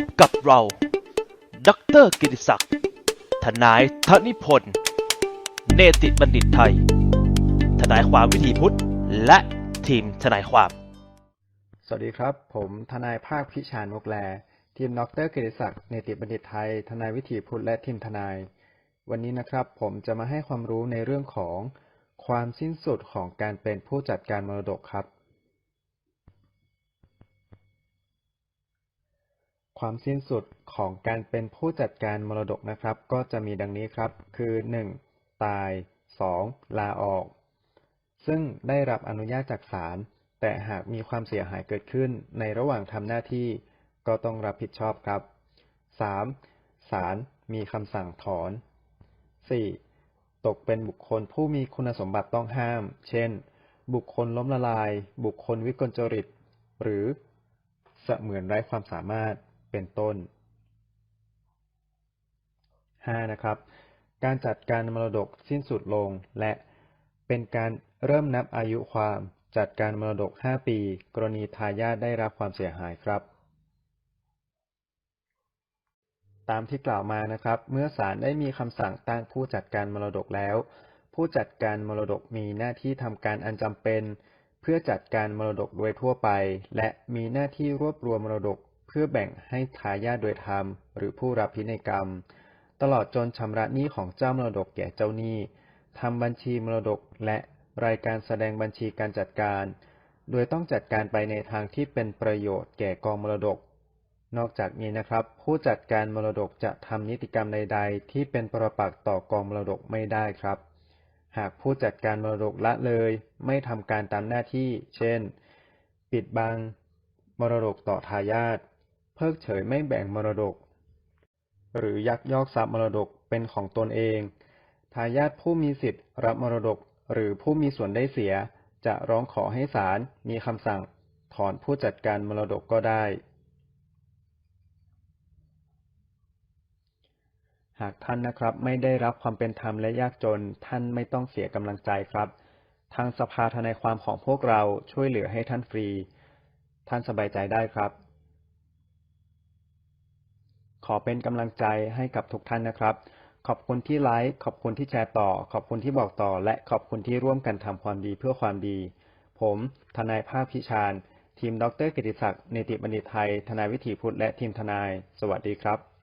บกับเรา ดรกิติศักดิ์ ทนายธนิพนธ์ เนติบัณฑิตไทย ทนายความวิถีพุทธ และทีมทนายความ สวัสดีครับ ผมทนายภาคพิชานมกแล ทีมดรเกติศักดิ์ เนติบัณฑิตไทย ทนายวิถีพุทธ และทีมทนาย วันนี้นะครับ ผมจะมาให้ความรู้ในเรื่องของความสิ้นสุดของการเป็นผู้จัดการมรดกครับ ความสิ้นสุดของการเป็นผู้จัดการมรดกนะครับ ก็จะมีดังนี้ครับ คือ 1. ตาย 2. ลาออก ซึ่งได้รับอนุญาตจากศาลแต่หากมีความเสียหายเกิดขึ้นในระหว่างทำหน้าที่ ก็ต้องรับผิดชอบครับ 3. ศาลมีคำสั่งถอน 4. ตกเป็นบุคคลผู้มีคุณสมบัติต้องห้าม เช่น บุคคลล้มละลาย บุคคลวิกลจริต หรือเสมือนไร้ความสามารถ เป็นต้น 5. นะครับ การจัดการมรดกสิ้นสุดลง และเป็นการเริ่มนับอายุความจัดการมรดก 5 ปี กรณีทายาทได้รับความเสียหายครับ ตามที่กล่าวมานะครับ เมื่อศาลได้มีคำสั่งตั้งผู้จัดการมรดกแล้ว ผู้จัดการมรดกมีหน้าที่ทำการอันจำเป็น เพื่อจัดการมรดกโดยทั่วไป และมีหน้าที่รวบรวมมรดก พื่อแบ่งให้ทายาทโดยธรรม หรือผู้รับพินัยกรรม ตลอดจนชำระหนี้ของเจ้ามรดกแก่เจ้าหนี้ทำบัญชีมรดกและรายการแสดงบัญชีการจัดการ โดยต้องจัดการไปในทางที่เป็นประโยชน์แก่กองมรดก นอกจากนี้นะครับ ผู้จัดการมรดกจะทำนิติกรรมใด ๆ ที่เป็นประปักษ์ต่อกองมรดกไม่ได้ครับ หากผู้จัดการมรดกละเลย ไม่ทำการตามหน้าที่ เช่น ปิดบัง มรดกต่อทายาท เพิกเฉยไม่แบ่งมรดก หรือยักยอกทรัพย์มรดกเป็นของตนเอง ทายาทผู้มีสิทธิ์รับมรดกหรือผู้มีส่วนได้เสีย จะร้องขอให้ศาลมีคำสั่ง ถอนผู้จัดการมรดกก็ได้ หากท่านนะครับไม่ได้รับความเป็นธรรมและยากจนท่านไม่ต้องเสียกำลังใจครับ ทางสภาทนายความของพวกเราช่วยเหลือให้ท่านฟรี ท่านสบายใจได้ครับ ขอเป็นกำลังใจให้กับทุกท่านนะครับ ขอบคุณที่ไลค์ขอบคุณที่แชร์ต่อ ขอบคุณที่บอกต่อ และขอบคุณที่ร่วมกันทำความดีเพื่อความดี ผมทนายภาคพิชานทีมดรกิติศักดิ์เนติบัณฑิตไทย ทนายวิถีพุทธและทีมทนาย สวัสดีครับ